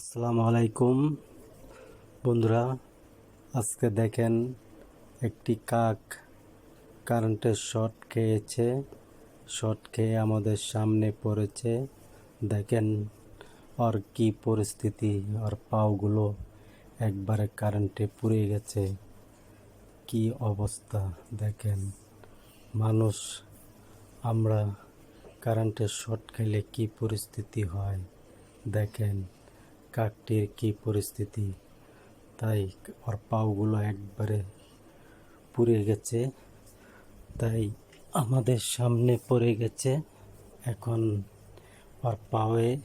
আসসালামু আলাইকুম। বন্ধুরা, আজকে দেখেন একটি কাক কারেন্টের শর্ট খেয়েছে। শর্ট খেয়ে আমাদের সামনে পড়েছে। দেখেন ওর কি পরিস্থিতি ওর পাওগুলো একবারে কারেন্টে পুড়ে গেছে। কি অবস্থা, দেখেন। মানুষ, আমরা কারেন্টের শর্ট খেলে কি পরিস্থিতি হয়, দেখেন। কাকটির কি পরিস্থিতি? তাই ওর পাওগুলো একবারে পুড়ে গেছে। তাই আমাদের সামনে পড়ে গেছে। এখন ওর পাওয়ে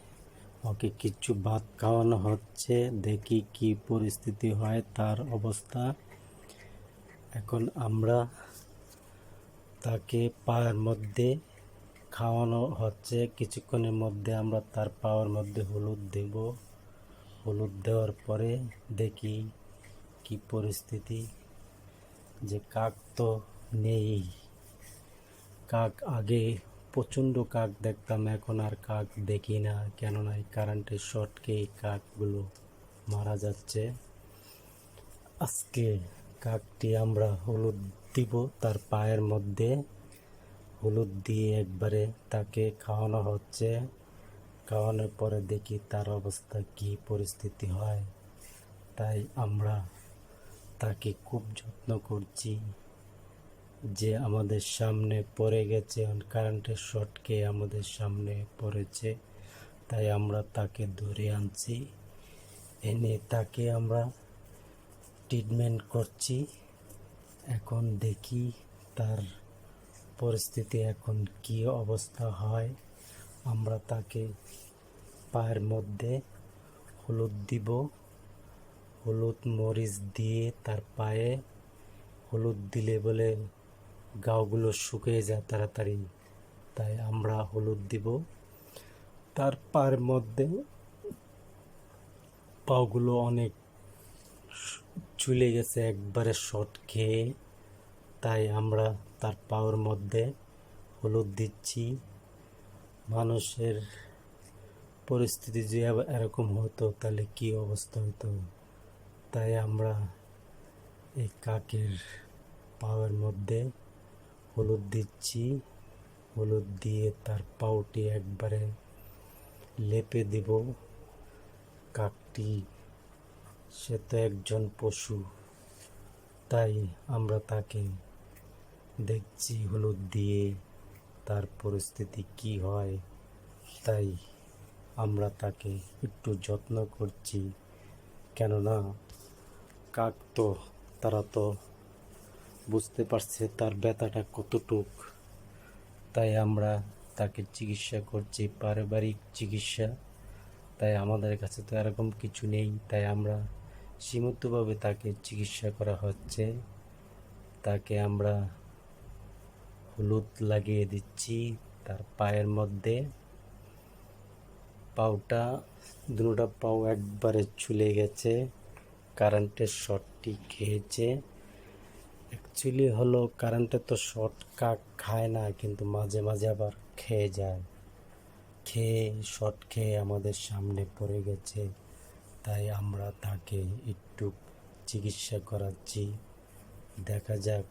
ওকে কিছু ভাত খাওয়ানো হচ্ছে। দেখি কি পরিস্থিতি হয়, তার অবস্থা। এখন আমরা তাকে পায়ের মধ্যে খাওয়ানো হচ্ছে। কিছুক্ষণের মধ্যে আমরা তার পাওয়ার মধ্যে হলুদ দেব। হলুদ দেওয়ার পরে দেখি কি পরিস্থিতি। যে কাক তো নেই। কাক আগে প্রচণ্ড কাক দেখতাম, এখন আর কাক দেখি না। কেননা এই কারেন্টের শর্টকে এই কাকগুলো মারা যাচ্ছে। আজকে কাকটি আমরা হলুদ দিব তার পায়ের মধ্যে। হলুদ দিয়ে একবারে তাকে খাওয়ানো হচ্ছে। খাওয়ানোর পরে দেখি তার অবস্থা কি পরিস্থিতি হয়। তাই আমরা তাকে খুব যত্ন করছি যে আমাদের সামনে পড়ে গেছে কারেন্টের শর্টকে আমাদের সামনে পড়েছে। তাই আমরা তাকে ধরে আনছি। এনে তাকে আমরা ট্রিটমেন্ট করছি। এখন দেখি তার পরিস্থিতি এখন কি অবস্থা হয়। আমরা তাকে পায়ের মধ্যে হলুদ দিব। হলুদ মরিচ দিয়ে তার পায়ে হলুদ দিলে বলে গাওগুলো শুকিয়ে যায় তাড়াতাড়ি, তাই আমরা হলুদ দিব। তার পায়ের মধ্যে পাগুলো অনেক চুলে গেছে, একবারে শর্ট খেয়ে, তাই আমরা তার পাওয়ার মধ্যে হলুদ দিচ্ছি। মানুষের পরিস্থিতি যে এরকম হতো, তাহলে কি অবস্থা হতো? তাই আমরা এই কাকের পাওয়ার মধ্যে হলুদ দিচ্ছি। হলুদ দিয়ে তার পাউটি একবারে লেপে দিব। কাকটি, সে তো একজন পশু, তাই আমরা তাকে দেখছি হলুদ দিয়ে। তার পরিস্থিতি কি হয়, তাই আমরা তাকে একটু যত্ন করছি। কেননা কাক তো, তারা তো বুঝতে পারছে তার ব্যথাটা কতটুক। তাই আমরা তাকে চিকিৎসা করছি, পারিবারিক চিকিৎসা। তাই আমাদের কাছে তো এরকম কিছু নেই, তাই আমরা সীমিতভাবে তাকে চিকিৎসা করা হচ্ছে। তাকে আমরা হলুদ লাগিয়ে দিচ্ছি। তার পায়ের মধ্যে পাউটা, দুটা পাও একবারে চুলে গেছে, কারেন্টের শর্টটি খেয়েছে। অ্যাকচুয়ালি হলো কারেন্টের তো শর্ট কাক খায় না, কিন্তু মাঝে মাঝে আবার খেয়ে যায়। খেয়ে শর্ট খেয়ে আমাদের সামনে পড়ে গেছে। তাই আমরা তাকে একটু চিকিৎসা করাচ্ছি। দেখা যাক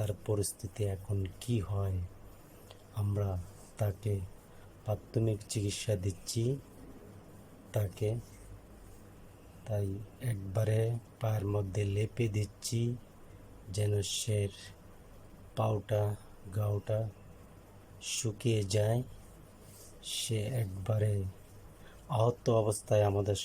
তার পরিস্থিতি এখন কি হয়, আমরা তাকে প্রাথমিক চিকিৎসা দিচ্ছি। তাকে তাই একবারে পায়ের মধ্যে লেপে দিচ্ছি যেন সে পাউটা গাউটা শুকিয়ে যায়। সে একবারে আহত অবস্থায় আমাদের